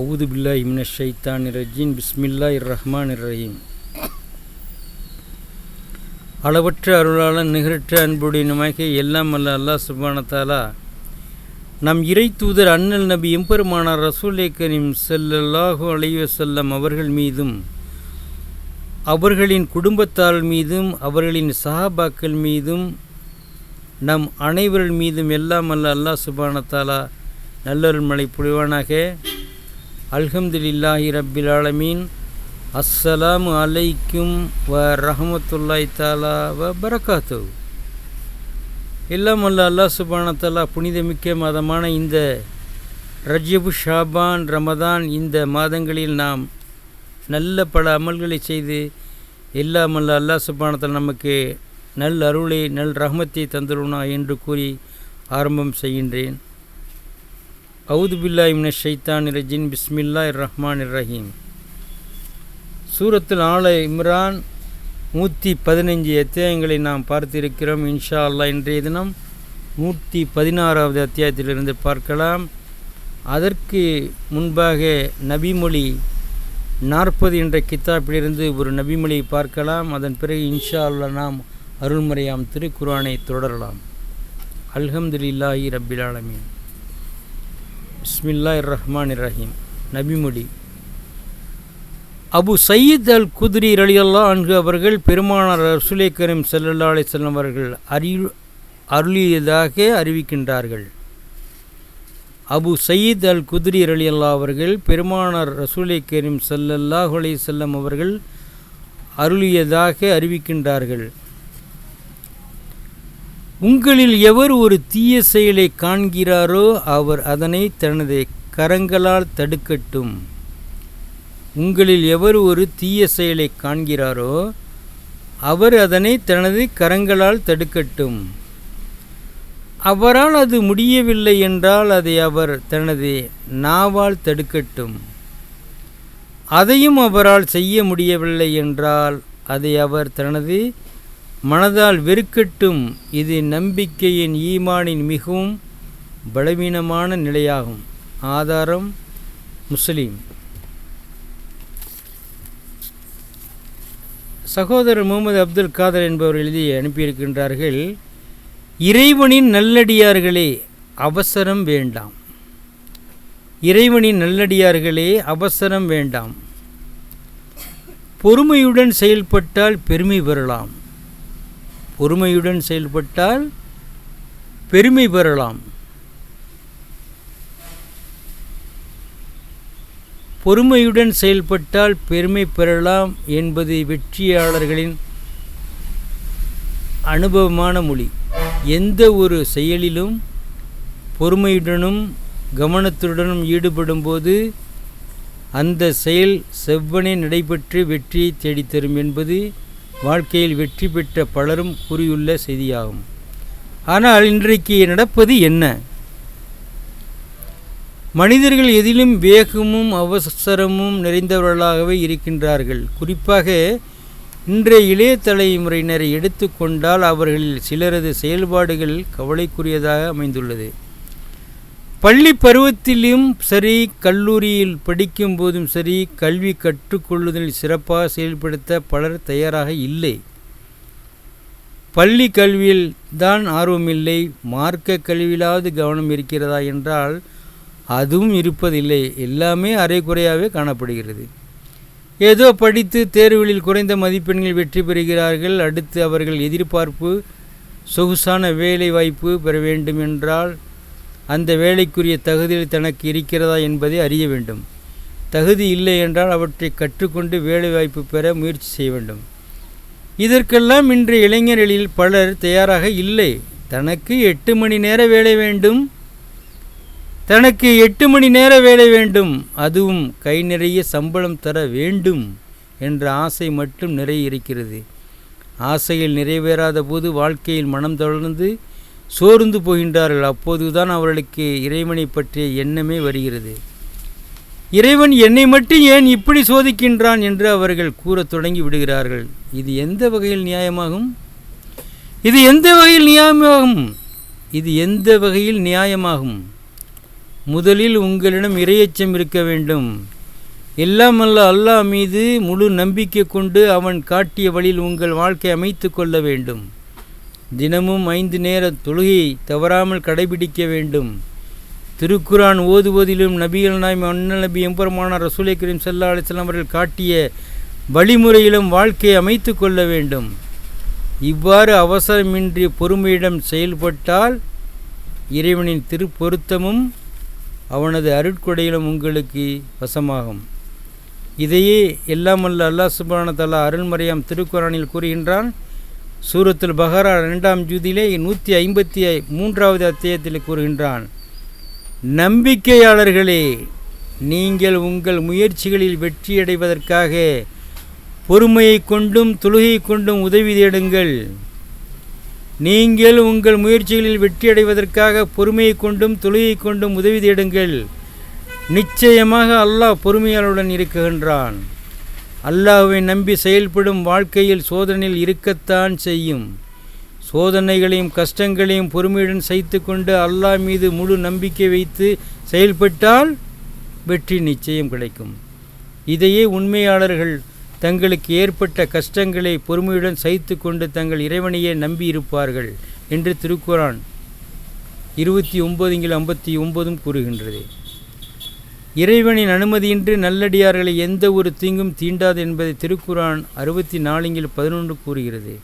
அவுது பில்லா இம்ன ஷைத்தான் இரஜின் பிஸ்மில்லா இர் ரஹ்மான் ரஹீம் அளவற்ற அருளாளன் நிகரற்ற அன்புடையனுமாக எல்லாம் அல்ல அல்லாஹ் சுபானத்தாலா நம் இறை தூதர் அண்ணல் நபி எம்பெருமானார் ரசூலே கரீம் ஸல்லல்லாஹு அலைஹி வஸல்லம் அவர்கள் மீதும் அவர்களின் குடும்பத்தார் மீதும் அவர்களின் சஹாபாக்கள் மீதும் நம் அனைவர்கள் மீதும் எல்லாம் அல்ல அல்லாஹ் சுபானத்தாலா நல்லருள் புரிவானாக. அல்ஹம்துலில்லாஹி ரப்பில் ஆலமீன். அஸ்ஸலாமு அலைக்கும் வ ரஹமத்துல்லாய் தாலா வ பரகாத்து எல்லாம் அல்ல அல்லா சுபானத்தாலா புனிதமிக்க மாதமான இந்த ரஜபு ஷாபான் ரமதான் இந்த மாதங்களில் நாம் நல்ல பல அமல்களை செய்து எல்லாம் அல்ல அல்லாஹ் சுபானத்தில் நமக்கு நல் அருளை நல் ரஹமத்தை தந்துருனா என்று கூறி ஆரம்பம் செய்கின்றேன். அவுது பில்லா இம்ன ஷைத்தான் ரஜின் பிஸ்மில்லா ரஹ்மான் ரஹீம் சூரத்தில் ஆல இம்ரான் நூற்றி பதினஞ்சு அத்தியாயங்களை நாம் பார்த்திருக்கிறோம். இன்ஷா அல்லா இன்றைய தினம் நூற்றி பதினாறாவது அத்தியாயத்திலிருந்து பார்க்கலாம். அதற்கு முன்பாக நபிமொழி நாற்பது என்ற கித்தாப்பிலிருந்து ஒரு நபிமொழியை பார்க்கலாம். அதன் பிறகு இன்ஷா அல்லாஹ் நாம் அருள்முறையாம் திருக்குரானை தொடரலாம். அல்ஹம்துலில்லாஹி ரபிலாலமீன் பிஸ்மில்லா ரஹ்மான் ரஹீம் நபிமொழி. அபு சயீத் அல் குதிரி ரலியல்லா அன்கு அவர்கள் பெருமானார் ரசுலே கரீம் சல்லல்லா அலிஸ்லாம் அவர்கள் அறி அருளியதாக அறிவிக்கின்றார்கள். அபு சயீத் அல் குதிரி ரலியல்லா அவர்கள் பெருமானார் ரசூலை கரீம் சல்லல்லாஹு அலைஹி செல்லம் அவர்கள் அருளியதாக அறிவிக்கின்றார்கள். உங்களில் எவர் ஒரு தீய செயலை காண்கிறாரோ அவர் அதனை தனது கரங்களால் தடுக்கட்டும். உங்களில் எவர் ஒரு தீய செயலை காண்கிறாரோ அவர் அதனை தனது கரங்களால் தடுக்கட்டும். அவரால் அது முடியவில்லை என்றால் அதை அவர் தனது நாவால் தடுக்கட்டும். அதையும் அவரால் செய்ய முடியவில்லை என்றால் அதை அவர் தனது மனதால் வெறுக்கட்டும் இது நம்பிக்கையின் ஈமானின் மிகவும் பலவீனமான நிலையாகும். ஆதாரம் முஸ்லீம். சகோதரர் முகமது அப்துல் காதர் என்பவர் எழுதி அனுப்பியிருக்கின்றார்கள் இறைவனின் நல்லடியார்களே அவசரம் வேண்டாம். இறைவனின் நல்லடியார்களே அவசரம் வேண்டாம். பொறுமையுடன் செயல்பட்டால் பெருமை பெறலாம். பொறுமையுடன் செயல்பட்டால் பெருமை பெறலாம். பொறுமையுடன் செயல்பட்டால் பெருமை பெறலாம் என்பது வெற்றியாளர்களின் அனுபவமான மொழி. எந்த ஒரு செயலிலும் பொறுமையுடனும் கவனத்துடனும் ஈடுபடும்போது அந்த செயல் செவ்வனே நடைபெற்று வெற்றியை தேடித்தரும் என்பது வாழ்க்கையில் வெற்றி பெற்ற பலரும் கூறியுள்ள செய்தியாகும். ஆனால் இன்றைக்கு நடப்பது என்ன? மனிதர்கள் எதிலும் வேகமும் அவசரமும் நிறைந்தவர்களாகவே இருக்கின்றார்கள். குறிப்பாக இன்றைய இளைய தலைமுறையினரை எடுத்துக்கொண்டால் அவர்களில் சிலரது செயல்பாடுகள் கவலைக்குரியதாக அமைந்துள்ளது. பள்ளி பருவத்திலும் சரி கல்லூரியில் படிக்கும் போதும் சரி கல்வி கற்றுக்கொள்ளுதலில் சிறப்பாக செயல்படுத்த பலர் தயாராக இல்லை. பள்ளி கல்வியில் தான் ஆர்வமில்லை. மார்க்க கல்வியிலாவது கவனம் இருக்கிறதா என்றால் அதுவும் இருப்பதில்லை. எல்லாமே அரைக்குறையாகவே காணப்படுகிறது. ஏதோ படித்து தேர்வுகளில் குறைந்த மதிப்பெண்கள் வெற்றி பெறுகிறார்கள். அடுத்து அவர்கள் எதிர்பார்ப்பு சொகுசான வேலை வாய்ப்பு பெற வேண்டும் என்றால் அந்த வேலைக்குரிய தகுதியில் தனக்கு இருக்கிறதா என்பதை அறிய வேண்டும். தகுதி இல்லை என்றால் அவற்றை கற்றுக்கொண்டு வேலை வாய்ப்பு பெற முயற்சி செய்ய வேண்டும். இதற்கெல்லாம் இன்றைய இளைஞர்களில் பலர் தயாராக இல்லை. தனக்கு எட்டு மணி நேர வேலை வேண்டும். தனக்கு எட்டு மணி நேர வேலை வேண்டும். அதுவும் கை நிறைய சம்பளம் தர வேண்டும் என்ற ஆசை மட்டும் நிறைய இருக்கிறது. ஆசையில் நிறைவேறாத போது வாழ்க்கையில் மனம் தொடர்ந்து சோர்ந்து போகின்றார்கள். அப்போதுதான் அவர்களுக்கு இறைவனை பற்றிய எண்ணமே வருகிறது. இறைவன் என்னை மட்டும் ஏன் இப்படி சோதிக்கின்றான் என்று அவர்கள் கூறத் தொடங்கி விடுகிறார்கள். இது எந்த வகையில் நியாயமாகும்? இது எந்த வகையில் நியாயமாகும்? இது எந்த வகையில் நியாயமாகும்? முதலில் உங்களிடம் இரையச்சம் இருக்க வேண்டும். எல்லாம் அல்ல அல்லாஹ் மீது முழு நம்பிக்கை கொண்டு அவன் காட்டிய வழியில் உங்கள் வாழ்க்கை அமைத்து கொள்ள வேண்டும். தினமும் ஐந்து நேர தொழுகையை தவறாமல் கடைபிடிக்க வேண்டும். திருக்குரான் ஓதுவதிலும் நபிகள் நாய் அண்ணன் நபி எம்பெருமான ரசூலை கரீம் சல்லா அலிஸ்லாம் அவர்கள் காட்டிய வழிமுறையிலும் வாழ்க்கையை அமைத்து கொள்ள வேண்டும். இவ்வாறு அவசரமின்றி பொறுமையிடம் செயல்பட்டால் இறைவனின் திருப்பொருத்தமும் அவனது அருட்கொடையிலும் உங்களுக்கு வசமாகும். இதையே எல்லாம் அல்ல அல்லாஹ் சுபான தலா அருள்மறையாம் திருக்குறானில் கூறுகின்றான் சூரத்தில் பஹரா ரெண்டாம் ஜூதியிலே நூற்றி ஐம்பத்தி மூன்றாவது அத்தியத்தில் கூறுகின்றான் நம்பிக்கையாளர்களே நீங்கள் உங்கள் முயற்சிகளில் வெற்றியடைவதற்காக பொறுமையை கொண்டும் தொழுகை கொண்டும் உதவி தேடுங்கள். நீங்கள் உங்கள் முயற்சிகளில் வெற்றியடைவதற்காக பொறுமையை கொண்டும் தொழுகை கொண்டும் உதவி தேடுங்கள். நிச்சயமாக அல்லாஹ் பொறுமையாளருடன் இருக்குகின்றான் அல்லாஹ்வை நம்பி செயல்படும் வாழ்க்கையில் சோதனையில் இருக்கத்தான் செய்யும். சோதனைகளையும் கஷ்டங்களையும் பொறுமையுடன் சகித்து கொண்டு அல்லாஹ் மீது முழு நம்பிக்கை வைத்து செயல்பட்டால் வெற்றி நிச்சயம் கிடைக்கும். இதையே உண்மையாளர்கள் தங்களுக்கு ஏற்பட்ட கஷ்டங்களை பொறுமையுடன் சகித்து கொண்டு தங்கள் இறைவனையே நம்பி இருப்பார்கள் என்று திருக்குரான் இருபத்தி ஒன்பதுங்கில் ஐம்பத்தி ஒன்பதும் கூறுகின்றது. இறைவனின் அனுமதியின்றி நல்லடியார்களை எந்த ஒரு தீங்கும் தீண்டாது என்பதை திருக்குரான் அறுபத்தி நாலுங்கில் பதினொன்று கூறுகிறது.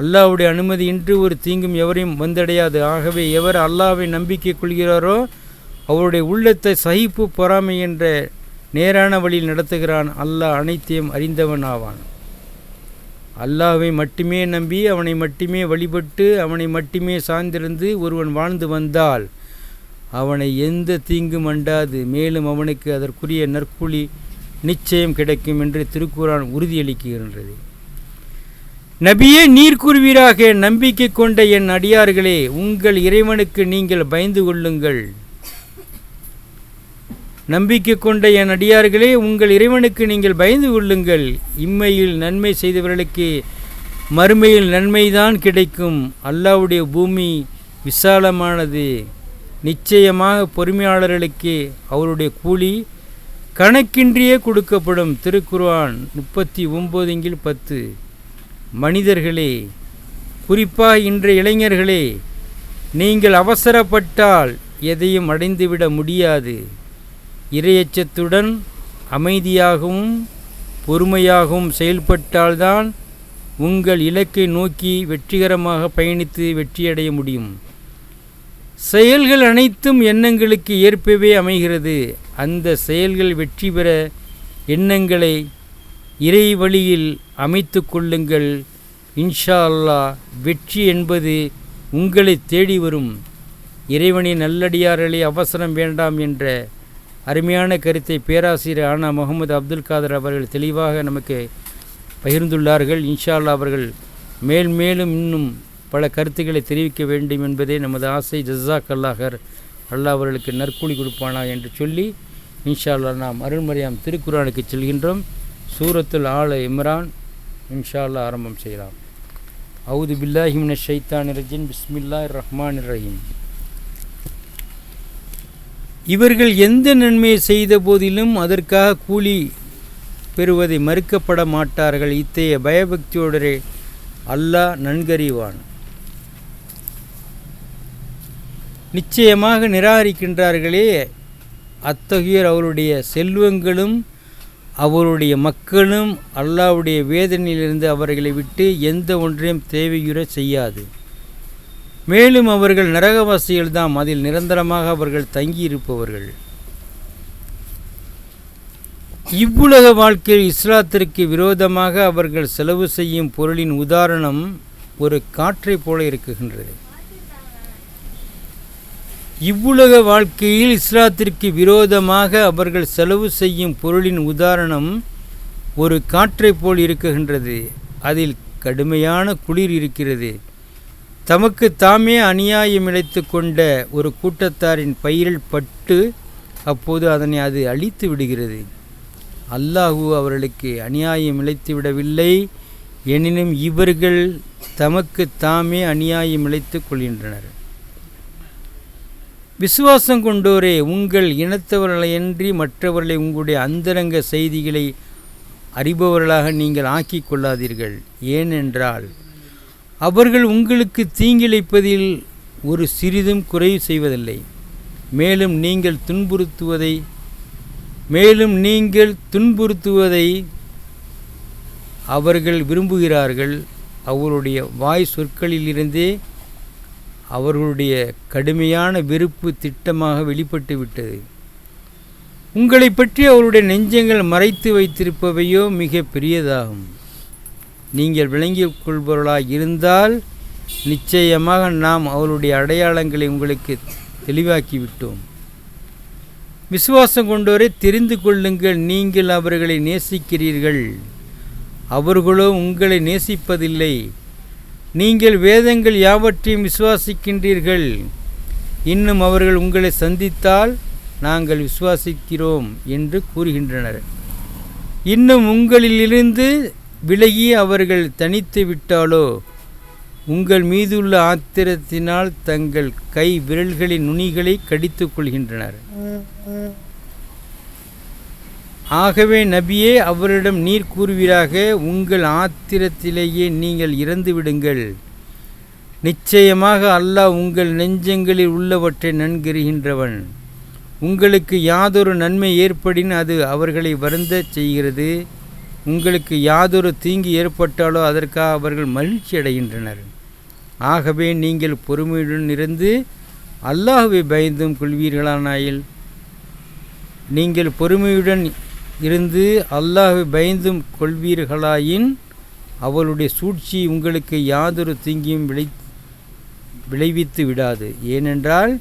அல்லாஹ்வுடைய அனுமதியின்றி ஒரு தீங்கும் எவரையும் வந்தடையாது. ஆகவே எவர் அல்லாவை நம்பிக்கை கொள்கிறாரோ அவருடைய உள்ளத்தை சகிப்பு பொறாமை என்ற நேரான வழியில் நடத்துகிறான். அல்லாஹ் அனைத்தையும் அறிந்தவன் ஆவான். அல்லாவை மட்டுமே நம்பி அவனை மட்டுமே வழிபட்டு அவனை மட்டுமே சார்ந்திருந்து ஒருவன் வாழ்ந்து வந்தால் அவனை எந்த தீங்கும் அண்டாது. மேலும் அவனுக்கு அதற்குரிய நற்கூலி நிச்சயம் கிடைக்கும் என்று திருக்குறான் உறுதியளிக்கின்றது. நபியே நீர் கூறுவீராக. நம்பிக்கை கொண்ட என் அடியார்களே உங்கள் இறைவனுக்கு நீங்கள் பயந்து கொள்ளுங்கள். நம்பிக்கை கொண்ட என் அடியார்களே உங்கள் இறைவனுக்கு நீங்கள் பயந்து கொள்ளுங்கள். இம்மையில் நன்மை செய்தவர்களுக்கு மறுமையில் நன்மைதான் கிடைக்கும். அல்லாவுடைய பூமி விசாலமானது. நிச்சயமாக பொறுமையாளர்களுக்கு அவருடைய கூலி கணக்கின்றியே கொடுக்கப்படும். திருக்குர்வான் முப்பத்தி ஒம்போதுங்கில் பத்து. மனிதர்களே குறிப்பாக இன்றைய இளைஞர்களே நீங்கள் அவசரப்பட்டால் எதையும் அடைந்துவிட முடியாது. இரையச்சத்துடன் அமைதியாகவும் பொறுமையாகவும் செயல்பட்டால்தான் உங்கள் இலக்கை நோக்கி வெற்றிகரமாக பயணித்து வெற்றியடைய முடியும். செயல்கள் அனைத்தும் எண்ணங்களுக்கு ஏற்பவே அமைகிறது. அந்த செயல்கள் வெற்றி பெற எண்ணங்களை இறை வழியில் அமைத்து கொள்ளுங்கள். இன்ஷா அல்லாஹ் வெற்றி என்பது உங்களை தேடி வரும். இறைவனின் நல்லடியார்களே அவசரம் வேண்டாம் என்ற அருமையான கருத்தை பேராசிரியர் ஆனா முகமது அப்துல் காதர் அவர்கள் தெளிவாக நமக்கு பகிர்ந்துள்ளார்கள். இன்ஷா அல்லாஹ் அவர்கள் மேல் மேலும் இன்னும் பல கருத்துக்களை தெரிவிக்க வேண்டும் என்பதே நமது ஆசை. ஜஸாக் அல்லாஹர் அல்லாஹ் அவர்களுக்கு நற்கூலி கொடுப்பானா என்று சொல்லி இன்ஷா அல்லாஹ் நாம் அருள்மறையாம் திருக்குறானுக்கு செல்கின்றோம். சூரத்துல் ஆல இம்ரான் இன்ஷா அல்லாஹ் ஆரம்பம் செய்யலாம். அவுது பில்லாஹிமின ஷைத்தான் ரஜின் பிஸ்மில்லா ரஹ்மான் ரஹீம். இவர்கள் எந்த நன்மையை செய்த போதிலும் அதற்காக கூலி பெறுவதை மறுக்கப்பட மாட்டார்கள். இத்தகைய பயபக்தியோடரே அல்லாஹ் நன்கறிவான். நிச்சயமாக நிராகரிக்கின்றார்களே. அத்தகையோர் அவருடைய செல்வங்களும் அவருடைய மக்களும் அல்லாவுடைய வேதனையிலிருந்து அவர்களை விட்டு எந்த ஒன்றையும் தேவையுற செய்யாது. மேலும் அவர்கள் நரகவாசிகள்தாம். அதில் நிரந்தரமாக அவர்கள் தங்கியிருப்பவர்கள். இவ்வுலக வாழ்க்கையில் இஸ்லாத்திற்கு விரோதமாக அவர்கள் செலவு செய்யும் பொருளின் உதாரணம் ஒரு காற்றைப் போல இருக்குகின்றது. இவ்வுலக வாழ்க்கையில் இஸ்லாத்திற்கு விரோதமாக அவர்கள் செலவு செய்யும் பொருளின் உதாரணம் ஒரு காற்றைப் போல் இருக்குகின்றது. அதில் கடுமையான குளிர் இருக்கிறது. தமக்கு தாமே அநியாயம் இழைத்து கொண்ட ஒரு கூட்டத்தாரின் பயிரில் பட்டு அப்போது அதனை அது அழித்து விடுகிறது. அல்லாஹு அவர்களுக்கு அநியாயம் இழைத்து விடவில்லை. எனினும் இவர்கள் தமக்கு தாமே அநியாயம் இழைத்து கொள்கின்றனர். விசுவாசம் கொண்டோரே உங்கள் இனத்தவர்களையன்றி மற்றவர்களை உங்களுடைய அந்தரங்க செய்திகளை அறிபவர்களாக நீங்கள் ஆக்கி கொள்ளாதீர்கள். ஏனென்றால் அவர்கள் உங்களுக்கு தீங்கிழைப்பதில் ஒரு சிறிதும் குறைவு செய்வதில்லை. மேலும் நீங்கள் துன்புறுத்துவதை மேலும் நீங்கள் துன்புறுத்துவதை அவர்கள் விரும்புகிறார்கள். அவருடைய வாய் சொற்களிலிருந்தே அவர்களுடைய கடுமையான வெறுப்பு திட்டமாக வெளிப்பட்டு விட்டது. உங்களை பற்றி அவருடைய நெஞ்சங்கள் மறைத்து வைத்திருப்பவையோ மிக பெரியதாகும். நீங்கள் விளங்கிக் கொள்பவர்களாக இருந்தால் நிச்சயமாக நாம் அவருடைய அடையாளங்களை உங்களுக்கு தெளிவாக்கிவிட்டோம். விசுவாசம் கொண்டோரை தெரிந்து கொள்ளுங்கள். நீங்கள் அவர்களை நேசிக்கிறீர்கள். அவர்களோ உங்களை நேசிப்பதில்லை. நீங்கள் வேதங்கள் யாவற்றையும் விசுவாசிக்கின்றீர்கள்? இன்னும் அவர்கள் உங்களை சந்தித்தால் நாங்கள் விசுவாசிக்கிறோம் என்று கூறுகின்றனர். இன்னும் உங்களிலிருந்து விலகி அவர்கள் தனித்து விட்டாலோ உங்கள் மீதுள்ள ஆத்திரத்தினால் தங்கள் கை விரல்களின் நுனிகளை கடித்துக் கொள்கின்றனர். ஆகவே நபியே அவரிடம் நீர் கூறுவீராக உங்கள் ஆத்திரத்திலேயே நீங்கள் இறந்து விடுங்கள். நிச்சயமாக அல்லாஹ் உங்கள் நெஞ்சங்களில் உள்ளவற்றை நன்கறிகின்றவன். உங்களுக்கு யாதொரு நன்மை ஏற்படின் அது அவர்களை வருந்த செய்கிறது. உங்களுக்கு யாதொரு தீங்கு ஏற்பட்டாலோ அதற்காக அவர்கள் மகிழ்ச்சி அடைகின்றனர். ஆகவே நீங்கள் பொறுமையுடன் இருந்து அல்லாஹுவை பயந்தும் கொள்வீர்களானாயில் நீங்கள் பொறுமையுடன் இருந்து அல்லாஹை பயந்தும் கொள்வீர்களாயின் அவளுடைய சூழ்ச்சி உங்களுக்கு யாதொரு தீங்கியும் விளை விளைவித்து விடாது. ஏனென்றால்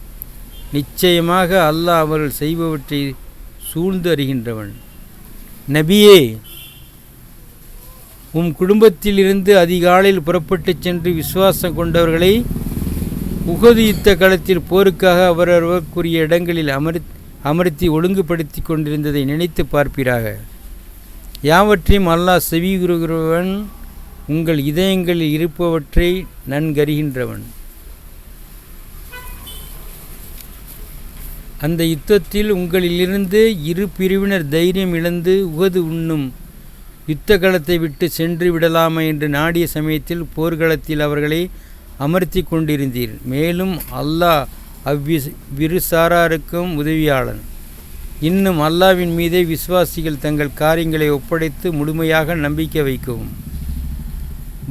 நிச்சயமாக அல்லாஹ் அவர்கள் செய்பவற்றை சூழ்ந்து அறிகின்றவன். நபியே உம் குடும்பத்திலிருந்து அதிகாலையில் புறப்பட்டுச் சென்று விசுவாசம் கொண்டவர்களை உகது யுத்த களத்தில் போருக்காக அவரவருக்குரிய இடங்களில் அமர் அமர்த்தி ஒழுங்குபடுத்தி கொண்டிருந்ததை நினைத்து பார்ப்பீராக. யாவற்றையும் அல்லாஹ் செவிகுறுகிறவன் உங்கள் இதயங்களில் இருப்பவற்றை நன்கறிகின்றவன். அந்த யுத்தத்தில் உங்களிலிருந்து இரு பிரிவினர் தைரியம் இழந்து உகது உண்ணும் யுத்த களத்தை விட்டு சென்று விடலாமா என்று நாடிய சமயத்தில் போர்க்களத்தில் அவர்களை அமர்த்தி கொண்டிருந்தீர். மேலும் அல்லாஹ் அவ்விஸ் விருசாராருக்கும் உதவியாளன். இன்னும் அல்லாவின் மீதே விசுவாசிகள் தங்கள் காரியங்களை ஒப்படைத்து முழுமையாக நம்பிக்கை வைக்கவும்.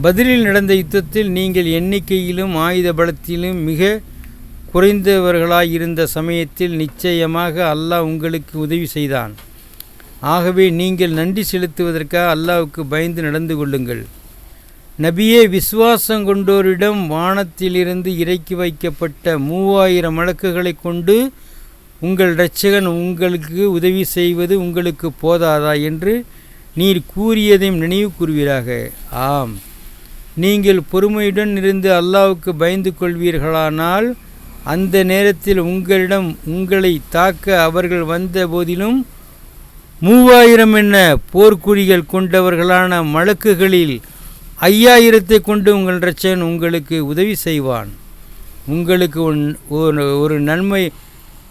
பதிலில் நடந்த யுத்தத்தில் நீங்கள் எண்ணிக்கையிலும் ஆயுத பலத்திலும் மிக குறைந்தவர்களாயிருந்த சமயத்தில் நிச்சயமாக அல்லாஹ் உங்களுக்கு உதவி செய்தான். ஆகவே நீங்கள் நன்றி செலுத்துவதற்காக அல்லாவுக்கு பயந்து நடந்து கொள்ளுங்கள். நபியே விசுவாசம் கொண்டோரிடம் வானத்திலிருந்து இறக்கி வைக்கப்பட்ட மூவாயிரம் வழக்குகளை கொண்டு உங்கள் இரட்சகன் உங்களுக்கு உதவி செய்வது உங்களுக்கு போதாதா? என்று நீர் கூறியதையும் நினைவு கூறுவீராக ஆம். நீங்கள் பொறுமையுடன் இருந்து அல்லாவுக்கு பயந்து கொள்வீர்களானால் அந்த நேரத்தில் உங்களிடம் உங்களை தாக்க அவர்கள் வந்த போதிலும் மூவாயிரம் என்ன போர்க்குழிகள் கொண்டவர்களான மலக்குகளில் ஐயாயிரத்தை கொண்டு உங்கள் ரச்சன் உங்களுக்கு உதவி செய்வான். உங்களுக்கு ஒரு ஒரு நன்மை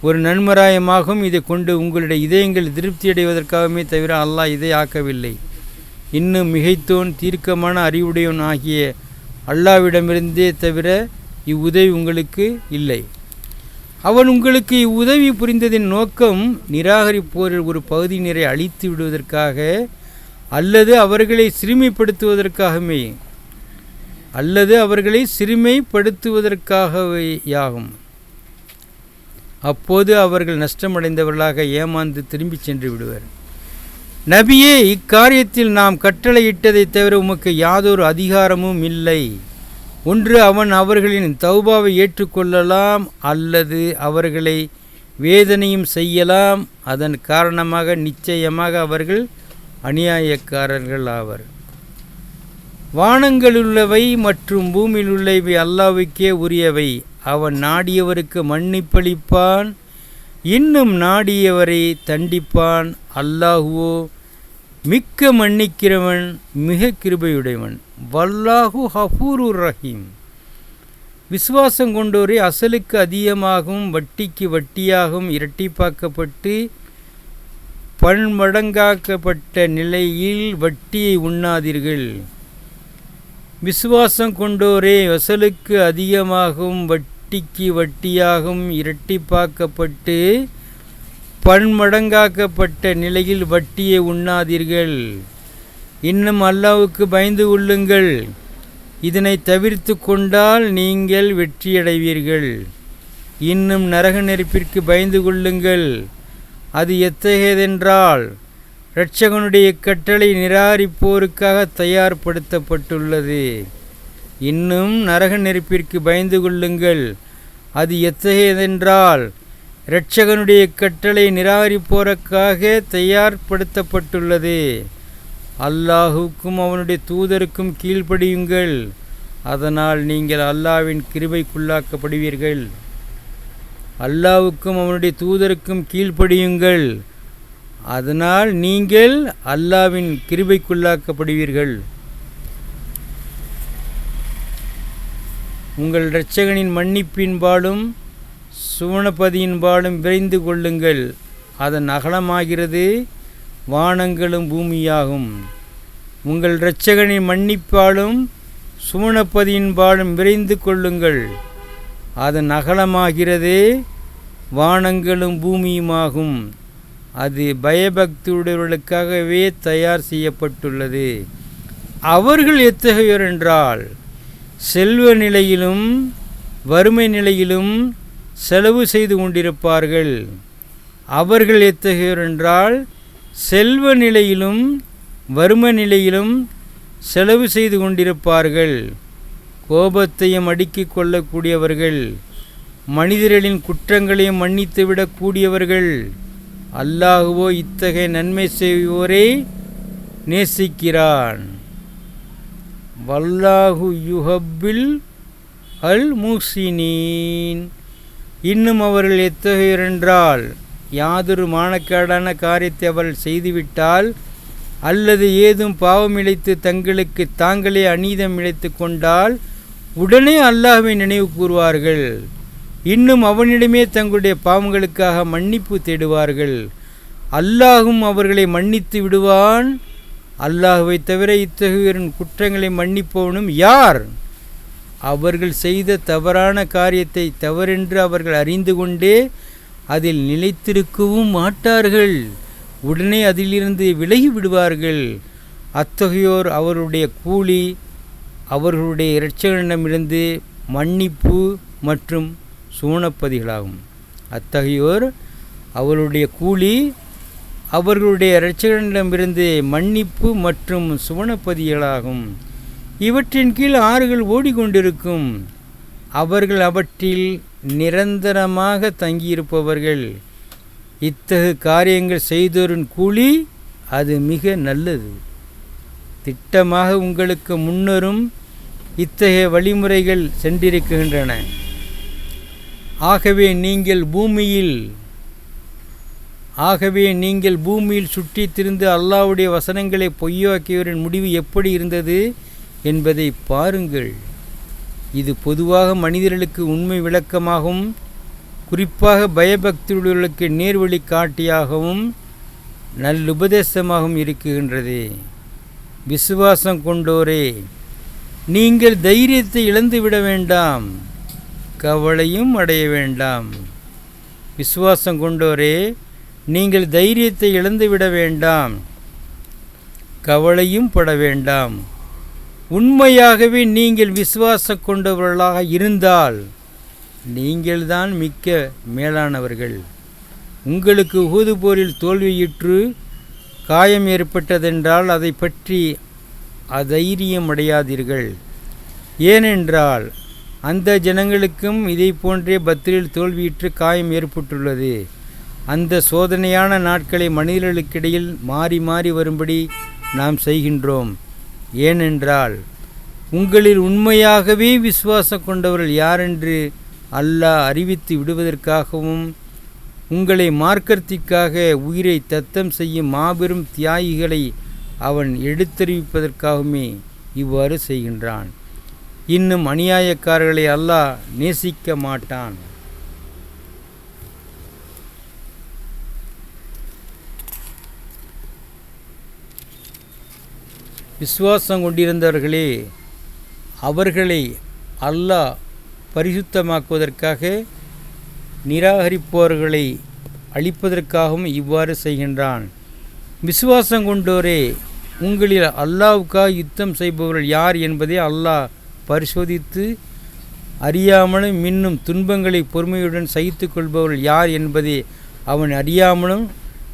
ஒரு நன்மராயமாகவும் இதை கொண்டு உங்களுடைய இதயங்கள் திருப்தி அடைவதற்காகவே தவிர அல்லாஹ் இதை ஆக்கவில்லை. இன்னும் மிகைத்தோன் தீர்க்கமான அறிவுடையவன் ஆகிய அல்லாவிடமிருந்தே தவிர இவ்வுதவி உங்களுக்கு இல்லை. அவன் உங்களுக்கு இவ்வுதவி புரிந்ததின் நோக்கம் நிராகரிப்போரில் ஒரு பகுதியினரை அழித்து விடுவதற்காக அல்லது அவர்களை சிறுமைப்படுத்துவதற்காகவே அல்லது அவர்களை சிறுமைப்படுத்துவதற்காகவேயாகும். அப்போது அவர்கள் நஷ்டமடைந்தவர்களாக ஏமாந்து திரும்பி சென்று விடுவர். நபியே இக்காரியத்தில் நாம் கட்டளையிட்டதை தவிர உமக்கு யாதொரு அதிகாரமும் இல்லை. ஒன்று அவன் அவர்களின் தௌபாவை ஏற்றுக்கொள்ளலாம் அல்லது அவர்களை வேதனையும் செய்யலாம். அதன் காரணமாக நிச்சயமாக அவர்கள் அநியாயக்காரர்கள் ஆவர். வானங்களிலுள்ளவை மற்றும் பூமியிலுள்ளவை அல்லாவுக்கே உரியவை. அவன் நாடியவருக்கு மன்னிப்பளிப்பான். இன்னும் நாடியவரை தண்டிப்பான். அல்லாஹுவோ மிக்க மன்னிக்கிறவன் மிக கிருபையுடையவன். வல்லாஹு ஹஃபூரு ரஹீம். விசுவாசம் கொண்டோரே அசலுக்கு அதிகமாகவும் வட்டிக்கு வட்டியாகவும் இரட்டிப்பாக்கப்பட்டு பன்மடங்காக்கப்பட்ட நிலையில் வட்டியை உண்ணாதீர்கள். விசுவாசம் கொண்டோரே வசலுக்கு அதிகமாகும் வட்டிக்கு வட்டியாகவும் இரட்டிப்பாக்கப்பட்டு பன்மடங்காக்கப்பட்ட நிலையில் வட்டியை உண்ணாதீர்கள். இன்னும் அல்லாவுக்கு பயந்து கொள்ளுங்கள். இதனை தவிர்த்து கொண்டால் நீங்கள் வெற்றியடைவீர்கள். இன்னும் நரக நெருப்பிற்கு பயந்து கொள்ளுங்கள். அது எத்தகையதென்றால் இரட்சகனுடைய கட்டளை நிராகரிப்போருக்காக தயார்படுத்தப்பட்டுள்ளது. இன்னும் நரக நெருப்பிற்கு பயந்து கொள்ளுங்கள். அது எத்தகையதென்றால் இரட்சகனுடைய கட்டளை நிராகரிப்போருக்காக தயார்படுத்தப்பட்டுள்ளது. அல்லாஹுக்கும் அவனுடைய தூதருக்கும் கீழ்ப்படியுங்கள். அதனால் நீங்கள் அல்லாவின் கிருபைக்குள்ளாக்கப்படுவீர்கள். அல்லாவுக்கும் அவனுடைய தூதருக்கும் கீழ்ப்படியுங்கள். அதனால் நீங்கள் அல்லாவின் கிருபைக்குள்ளாக்கப்படுவீர்கள். உங்கள் இரட்சகனின் மன்னிப்பின்பாலும் சுவனபதியின்பாலும் விரைந்து கொள்ளுங்கள். அதன் அகலமாகிறது வானங்களும் பூமியாகும். உங்கள் இரட்சகனின் மன்னிப்பாலும் சுவனப்பதியின்பாலும் விரைந்து கொள்ளுங்கள். அதன் நகலமாகிறதே வானங்களும் பூமியுமாகும். அது பயபக்தியுடையவர்களுக்காகவே தயார் செய்யப்பட்டுள்ளது. அவர்கள் எத்தகையோர் என்றால் செல்வ நிலையிலும் வறுமை நிலையிலும் செலவு செய்து கொண்டிருப்பார்கள். அவர்கள் எத்தகையோர் என்றால் செல்வ நிலையிலும் வறுமை நிலையிலும் செலவு செய்து கொண்டிருப்பார்கள். கோபத்தையும் அடுக்கிக் கொள்ளக்கூடியவர்கள் மனிதர்களின் குற்றங்களையும் மன்னித்துவிடக் கூடியவர்கள் அல்லாஹுவோ இத்தகைய நன்மை செய்வோரை நேசிக்கிறான். வல்லாஹு யுஹப்பில் அல் மூசினீன் இன்னும் அவர்கள் எத்தகையோர் என்றால் யாதொரு மானக்கேடான காரியத்தை அவர்கள் செய்துவிட்டால் அல்லது ஏதும் பாவம் இழைத்து தங்களுக்கு தாங்களே அநீதம் இழைத்து கொண்டால் உடனே அல்லாஹுவை நினைவு கூறுவார்கள். இன்னும் அவனிடமே தங்களுடைய பாவங்களுக்காக மன்னிப்பு தேடுவார்கள். அல்லாஹும் அவர்களை மன்னித்து விடுவான். அல்லாஹுவை தவிர இத்தகையோரின் குற்றங்களை மன்னிப்பவனும் யார்? அவர்கள் செய்த தவறான காரியத்தை தவறென்று அவர்கள் அறிந்து கொண்டே அதில் நிலைத்திருக்கவும் மாட்டார்கள். உடனே அதிலிருந்து விலகி விடுவார்கள். அத்தகையோர் அவருடைய கூலி அவர்களுடைய இரட்சகனிடமிருந்து மன்னிப்பு மற்றும் சூனப்பதிகளாகும். அத்தகையோர் அவருடைய கூலி அவர்களுடைய இரட்சகனிடமிருந்து மன்னிப்பு மற்றும் சுவனப்பதிகளாகும் இவற்றின் கீழ் ஆறுகள் ஓடிக்கொண்டிருக்கும். அவர்கள் அவற்றில் நிரந்தரமாக தங்கியிருப்பவர்கள். இத்தகு காரியங்கள் செய்தோரின் கூலி அது மிக நல்லது. திட்டமாக உங்களுக்கு முன்னரும் இத்தகைய வழிமுறைகள் சென்றிருக்கின்றன. ஆகவே நீங்கள் பூமியில் ஆகவே நீங்கள் பூமியில் சுற்றி திரிந்து அல்லாவுடைய வசனங்களை பொய்யாக்கியவரின் முடிவு எப்படி இருந்தது என்பதை பாருங்கள். இது பொதுவாக மனிதர்களுக்கு உண்மை விளக்கமாகவும் குறிப்பாக பயபக்தியுள்ளவர்களுக்கு நேர்வழி காட்டியாகவும் நல்லுபதேசமாகவும் இருக்குகின்றது விசுவாசம் கொண்டோரே நீங்கள் தைரியத்தை இழந்துவிட வேண்டாம். கவலையும் அடைய வேண்டாம். விசுவாசம் கொண்டோரே நீங்கள் தைரியத்தை இழந்துவிட வேண்டாம். கவலையும் பட வேண்டாம். உண்மையாகவே நீங்கள் விசுவாசம் கொண்டவர்களாக இருந்தால் நீங்கள்தான் மிக்க மேலானவர்கள். உங்களுக்கு ஊதுபோரில் போரில் தோல்வியுற்று காயம் ஏற்பட்டதென்றால் அதை பற்றி அதைரியம் அடையாதீர்கள் ஏனென்றால் அந்த ஜனங்களுக்கும் இதை போன்றே பத்திரில் தோல்வியிற்று காயம் ஏற்பட்டுள்ளது. அந்த சோதனையான நாட்களை மனிதர்களுக்கிடையில் மாறி மாறி வரும்படி நாம் செய்கின்றோம். ஏனென்றால் உங்களில் உண்மையாகவே விசுவாசம் கொண்டவர்கள் யாரென்று அல்லாஹ் அறிவித்து விடுவதற்காகவும் உங்களை மார்க்கத்திற்காக உயிரை தத்தம் செய்யும் மாபெரும் தியாகிகளை அவன் எடுத்தறிவிப்பதற்காகவுமே இவ்வாறு செய்கின்றான். இன்னும் அநியாயக்காரர்களை அல்லாஹ் நேசிக்க மாட்டான். விசுவாசம் கொண்டிருந்தவர்களே அவர்களை அல்லாஹ் பரிசுத்தமாக்குவதற்காக நிராகரிப்பவர்களை அழிப்பதற்காகவும் இவ்வாறு செய்கின்றான். விசுவாசம் கொண்டோரே உங்களில் அல்லாவுக்காக யுத்தம் செய்பவர்கள் யார் என்பதை அல்லாஹ் பரிசோதித்து அறியாமலும் மின்னும் துன்பங்களை பொறுமையுடன் சகித்து கொள்பவர்கள் யார் என்பதை அவன் அறியாமலும்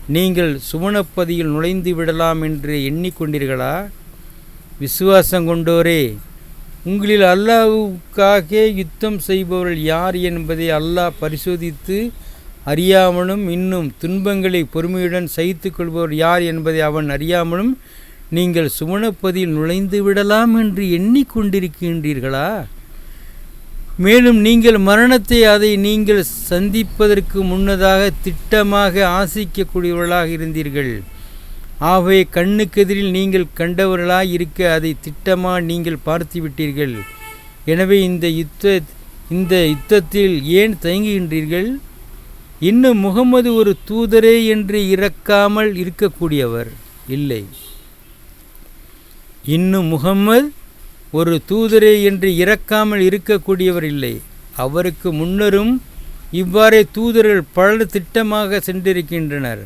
நீங்கள் சுமணப்பதியில் நுழைந்து விடலாம் என்று எண்ணிக்கொண்டீர்களா? விசுவாசம் கொண்டோரே உங்களில் அல்லாவுக்காக யுத்தம் செய்பவர்கள் யார் என்பதை அல்லாஹ் பரிசோதித்து அறியாமலும் இன்னும் துன்பங்களை பொறுமையுடன் சகித்து கொள்பவர் யார் என்பதை அவன் அறியாமலும் நீங்கள் சுமணப்பதியில் நுழைந்து விடலாம் என்று எண்ணிக்கொண்டிருக்கின்றீர்களா? மேலும் நீங்கள் மரணத்தை அதை நீங்கள் சந்திப்பதற்கு முன்னதாக திட்டமாக ஆசிக்கக்கூடியவர்களாக இருந்தீர்கள். ஆகவே கண்ணுக்கெதிரில் நீங்கள் கண்டவர்களாய் இருக்க அதை திட்டமாக நீங்கள் பார்த்து விட்டீர்கள் எனவே இந்த யுத்த இந்த யுத்தத்தில் ஏன் தயங்குகின்றீர்கள்? இன்னும் முகமது ஒரு தூதரே என்று இறக்காமல் இருக்கக்கூடியவர் இல்லை. இன்னும் முகம்மது ஒரு தூதரே என்று இறக்காமல் இருக்கக்கூடியவர் இல்லை. அவருக்கு முன்னரும் இவ்வாறே தூதர்கள் பல திட்டமாக சென்றிருக்கின்றனர்.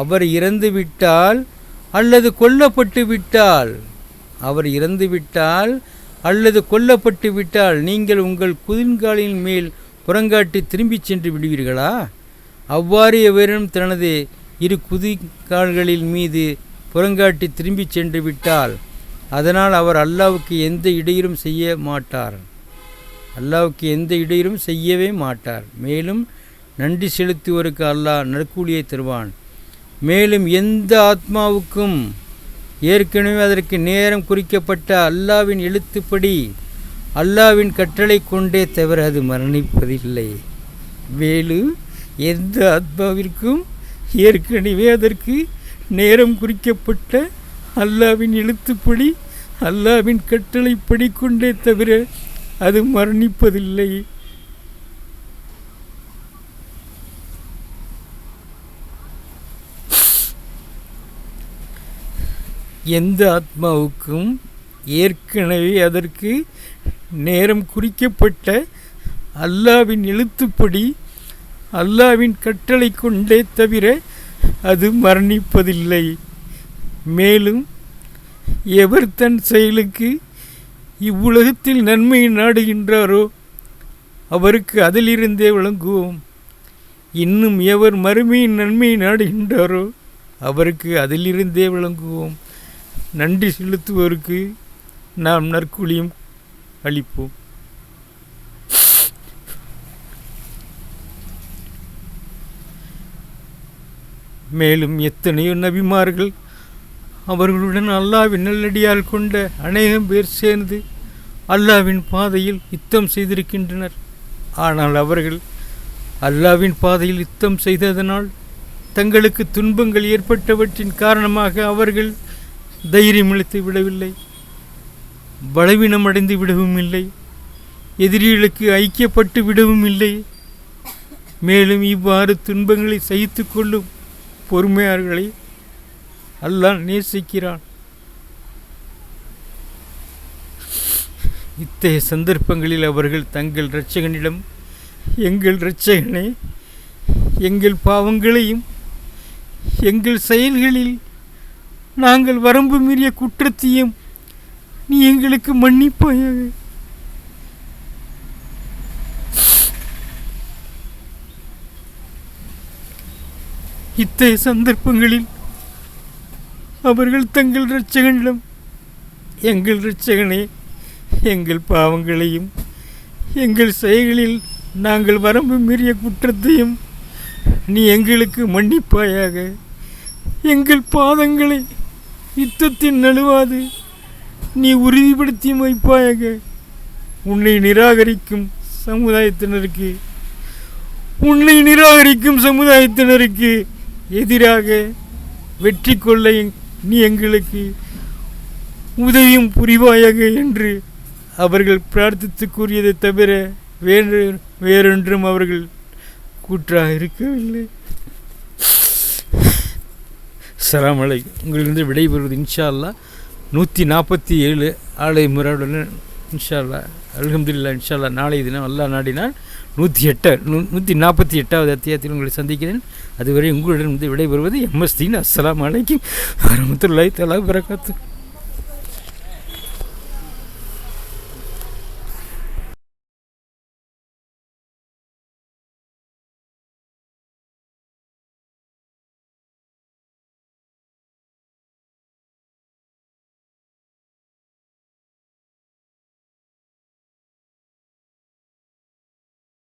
அவர் இறந்து விட்டால் அல்லது கொல்லப்பட்டு விட்டால் அவர் இறந்துவிட்டால் அல்லது கொல்லப்பட்டு விட்டால் நீங்கள் உங்கள் குதின்காலின் மேல் புறங்காட்டி திரும்பிச் சென்று விடுவீர்களா? அவ்வாறு எவரும் தனது இரு குதிகால்களின் மீது புறங்காட்டி திரும்பிச் சென்று விட்டால் அதனால் அவர் அல்லாவுக்கு எந்த இடையூறும் செய்ய மாட்டார். அல்லாவுக்கு எந்த இடையூறும் செய்யவே மாட்டார். மேலும் நன்றி செலுத்துவோருக்கு அல்லாஹ் நற்கூலியை தருவான். மேலும் எந்த ஆத்மாவுக்கும் ஏற்கனவே அதற்கு நேரம் குறிக்கப்பட்ட அல்லாவின் எழுத்துப்படி அல்லாவின் கட்டளை கொண்டே தவிர அது மரணிப்பதில்லை. மேலும் எந்த ஆத்மாவிற்கும் ஏற்கனவே அதற்கு நேரம் குறிக்கப்பட்ட அல்லாவின் எழுத்துப்படி அல்லாவின் கட்டளைப்படி கொண்டே தவிர அது மரணிப்பதில்லை. எந்த ஆத்மாவுக்கும் ஏற்கனவே அதற்கு நேரம் குறிக்கப்பட்ட அல்லாவின் எழுத்துப்படி அல்லாவின் கட்டளை கொண்டே தவிர அது மரணிப்பதில்லை. மேலும் எவர் தன் செயலுக்கு இவ்வுலகத்தில் நன்மை நாடுகின்றாரோ அவருக்கு அதிலிருந்தே விளங்குவோம். இன்னும் எவர் மறுமையின் நன்மை நாடுகின்றாரோ அவருக்கு அதிலிருந்தே விளங்குவோம். நன்றி செலுத்துவோருக்கு நாம் நற்கூலியும் அளிப்போம். மேலும் எத்தனையோ நபிமார்கள் அவர்களுடன் அல்லாவின் நல்லடியால் கொண்ட அநேகம் பேர் சேர்ந்து அல்லாவின் பாதையில் யுத்தம் செய்திருக்கின்றனர். ஆனால் அவர்கள் அல்லாவின் பாதையில் யுத்தம் செய்ததனால் தங்களுக்கு துன்பங்கள் ஏற்பட்டவற்றின் காரணமாக அவர்கள் தைரியமளித்து விடவில்லை பலவீனமடைந்து விடவும் இல்லை எதிரிகளுக்கு ஐக்கியப்பட்டு விடவும் இல்லை. மேலும் இவ்வாறு துன்பங்களை சகித்து கொள்ளும் பொறுமையாளர்களை அல்லாஹ் நேசிக்கிறான். இத்தகைய சந்தர்ப்பங்களில் அவர்கள் தங்கள் இரட்சகனிடம் எங்கள் இரட்சகனே எங்கள் பாவங்களையும் எங்கள் செயல்களில் நாங்கள் வரம்பு மீறிய குற்றத்தையும் நீ எங்களுக்கு மன்னிப்பாயாக. இத்தகைய சந்தர்ப்பங்களில் அவர்கள் தங்கள் இரட்சகனிடம் எங்கள் இரட்சகனே எங்கள் பாவங்களையும் எங்கள் செயல்களில் நாங்கள் வரம்பு மீறிய குற்றத்தையும் நீ எங்களுக்கு மன்னிப்பாயாக. எங்கள் பாதங்களை யுத்தத்தின் நழுவாது நீ உறுதிப்படுத்தி வைப்பாயாக. உன்னை நிராகரிக்கும் சமுதாயத்தினருக்கு உன்னை நிராகரிக்கும் சமுதாயத்தினருக்கு எதிராக வெற்றி கொள்ள நீ எங்களுக்கு உதவியும் புரிவாயாக என்று அவர்கள் பிரார்த்தித்து கூறியதை தவிர வேறு வேறொன்றும் அவர்கள் கூற்றாக இருக்கவில்லை. சலாமலை உங்களிலிருந்து விடைபெறுவது இன்ஷா அல்லா நூற்றி நாற்பத்தி ஏழு ஆலை முறையுடன் இன்ஷா அல்லாஹ் அலகம்துல்லா இன்ஷா அல்லா நாளை தினம் அல்லா நாடினால் நூற்றி எட்டு நூ நூற்றி நாற்பத்தி எட்டாவது அத்தியாயத்தில் உங்களை சந்திக்கிறேன். அதுவரை உங்களுடன் வந்து விடைபெறுவது எம்எஸ் அஸ்லாம் அலைக்கும். வரமத்துல்லாஹி தலா பிரகாத்து